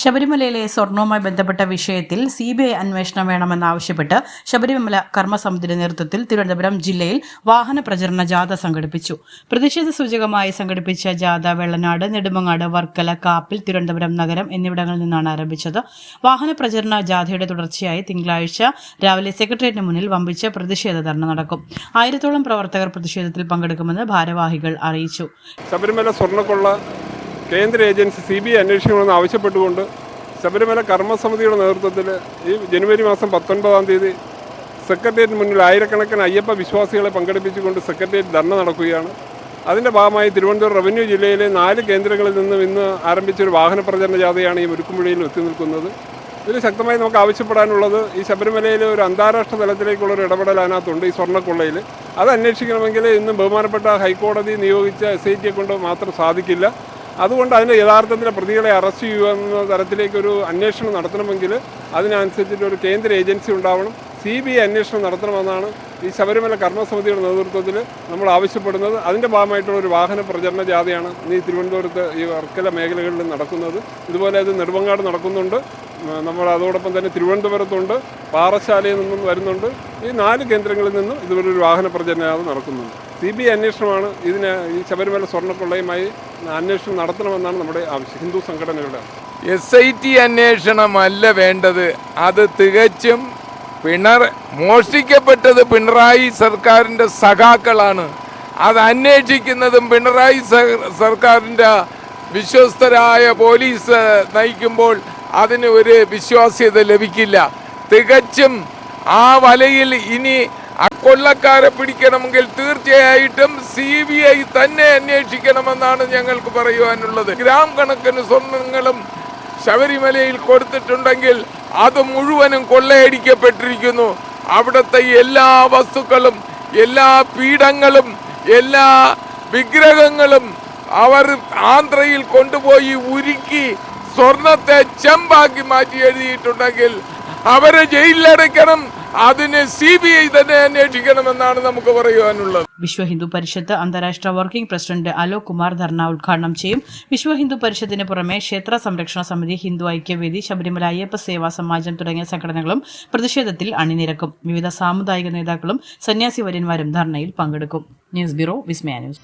ശബരിമലയിലെ സ്വർണവുമായി ബന്ധപ്പെട്ട വിഷയത്തിൽ സി ബി ഐ അന്വേഷണം വേണമെന്നാവശ്യപ്പെട്ട് ശബരിമല കർമ്മസമിതിയുടെ നേതൃത്വത്തിൽ തിരുവനന്തപുരം ജില്ലയിൽ വാഹന പ്രചരണ ജാഥ സംഘടിപ്പിച്ചു. പ്രതിഷേധ സൂചകമായി സംഘടിപ്പിച്ച ജാഥ വെള്ളനാട് നെടുമങ്ങാട് വർക്കല കാപ്പിൽ തിരുവനന്തപുരം നഗരം എന്നിവിടങ്ങളിൽ നിന്നാണ് ആരംഭിച്ചത്. വാഹന പ്രചരണ ജാഥയുടെ തുടർച്ചയായി തിങ്കളാഴ്ച രാവിലെ സെക്രട്ടേറിയറ്റിന് മുന്നിൽ വമ്പിച്ച പ്രതിഷേധ ധർണ നടക്കും. ആയിരത്തോളം പ്രവർത്തകർ പ്രതിഷേധത്തിൽ പങ്കെടുക്കുമെന്ന് ഭാരവാഹികൾ അറിയിച്ചു. ശബരിമല സ്വർണക്കൊള്ള കേന്ദ്ര ഏജൻസി സി ബി ഐ അന്വേഷിക്കണമെന്ന് ആവശ്യപ്പെട്ടുകൊണ്ട് ശബരിമല കർമ്മസമിതിയുടെ നേതൃത്വത്തിൽ ഈ ജനുവരി മാസം പത്തൊൻപതാം തീയതി സെക്രട്ടേറിയറ്റിന് മുന്നിൽ ആയിരക്കണക്കിന് അയ്യപ്പ വിശ്വാസികളെ പങ്കെടുപ്പിച്ചുകൊണ്ട് സെക്രട്ടേറിയറ്റ് ധർണ നടക്കുകയാണ്. അതിന്റെ ഭാഗമായി തിരുവനന്തപുരം റവന്യൂ ജില്ലയിലെ നാല് കേന്ദ്രങ്ങളിൽ നിന്നും ഇന്ന് ആരംഭിച്ച ഒരു വാഹന പ്രചരണ ജാഥയാണ് ഈ മുരുക്കുമ്പുഴയിൽ എത്തി നിൽക്കുന്നത് ഇതിൽ ശക്തമായി നമുക്ക് ആവശ്യപ്പെടാനുള്ളത് ഈ ശബരിമലയിലെ ഒരു അന്താരാഷ്ട്ര തലത്തിലേക്കുള്ള ഒരു ഇടപെടൽ അതിനകത്തുണ്ട് ഈ സ്വർണക്കൊള്ളയിൽ. അത് അന്വേഷിക്കണമെങ്കിൽ ഇന്ന് ബഹുമാനപ്പെട്ട ഹൈക്കോടതി നിയോഗിച്ച എസ് ഐ ടിയെ കൊണ്ട് മാത്രം സാധിക്കില്ല. അതുകൊണ്ട് അതിന്റെ യഥാർത്ഥത്തിലെ പ്രതികളെ അറസ്റ്റ് ചെയ്യുക എന്ന തരത്തിലേക്കൊരു അന്വേഷണം നടത്തണമെങ്കിൽ അതിനനുസരിച്ചിട്ട് ഒരു കേന്ദ്ര ഏജൻസി ഉണ്ടാവണം. സി ബി ഐ അന്വേഷണം നടത്തണമെന്നാണ് ഈ ശബരിമല കർമ്മസമിതിയുടെ നേതൃത്വത്തിൽ നമ്മൾ ആവശ്യപ്പെടുന്നത്. അതിന്റെ ഭാഗമായിട്ടുള്ള ഒരു വാഹന പ്രചരണ ജാഥയാണ് ഈ തിരുവനന്തപുരത്ത് ഈ വർക്കല മേഖലകളിൽ നടക്കുന്നത്. ഇതുപോലെ ഇത് നെടുമങ്ങാട് നടക്കുന്നുണ്ട്. നമ്മൾ അതോടൊപ്പം തന്നെ തിരുവനന്തപുരത്തുണ്ട്. പാറശാലയിൽ നിന്നും വരുന്നുണ്ട്. ഈ നാല് കേന്ദ്രങ്ങളിൽ നിന്നും ഇതുപോലെ ഒരു വാഹന പ്രചരണ ജാഥ നടക്കുന്നുണ്ട്. സി ബി ഐ അന്വേഷണമാണ് ഇതിന് ഈ ശബരിമല സ്വർണക്കൊള്ളയുമായി അന്വേഷണം നടത്തണമെന്നാണ് നമ്മുടെ ആവശ്യം. ഹിന്ദു സംഘടനകളുടെ എസ് ഐ ടി അന്വേഷണമല്ല വേണ്ടത്. അത് തികച്ചും പിണർ മോഷ്ടിക്കപ്പെട്ടത് പിണറായി സർക്കാരിന്റെ സഖാക്കളാണ്. അത് അന്വേഷിക്കുന്നതും പിണറായി സർക്കാരിന്റെ വിശ്വസ്തരായ പോലീസ് നയിക്കുമ്പോൾ അതിന് ഒരു വിശ്വാസ്യത ലഭിക്കില്ല. തികച്ചും ആ വലയിൽ ഇനി ആ പിടിക്കണമെങ്കിൽ തീർച്ചയായിട്ടും സി ബി ഐ തന്നെ അന്വേഷിക്കണമെന്നാണ് ഞങ്ങൾക്ക് പറയുവാനുള്ളത്. ഗ്രാം കണക്കിന് സ്വർണങ്ങളും ശബരിമലയിൽ കൊടുത്തിട്ടുണ്ടെങ്കിൽ അത് മുഴുവനും കൊള്ളയടിക്കപ്പെട്ടിരിക്കുന്നു. അവിടുത്തെ എല്ലാ വസ്തുക്കളും എല്ലാ പീഠങ്ങളും എല്ലാ വിഗ്രഹങ്ങളും അവർ ആന്ധ്രയിൽ കൊണ്ടുപോയി ഉരുക്കി സ്വർണത്തെ ചെമ്പാക്കി മാറ്റി എഴുതിയിട്ടുണ്ടെങ്കിൽ അവരെ ജയിലിലടയ്ക്കണം. അതിന് സി ബി ഐ തന്നെ അന്വേഷിക്കണമെന്നാണ് നമുക്ക് പറയുവാനുള്ളത്. വിശ്വ ഹിന്ദു പരിഷത്ത് അന്താരാഷ്ട്ര വർക്കിംഗ് പ്രസിഡന്റ് അലോക് കുമാർ ധർണ ഉദ്ഘാടനം ചെയ്യും. വിശ്വ ഹിന്ദു പരിഷത്തിന് പുറമെ ക്ഷേത്ര സംരക്ഷണ സമിതി ഹിന്ദു ഐക്യവേദി ശബരിമല അയ്യപ്പ സേവാ സമാജം തുടങ്ങിയ സംഘടനകളും പ്രതിഷേധത്തിൽ അണിനിരക്കും. വിവിധ സാമുദായിക നേതാക്കളും സന്യാസി വര്യന്മാരും ധർണയിൽ പങ്കെടുക്കും. News bureau Vismaya news.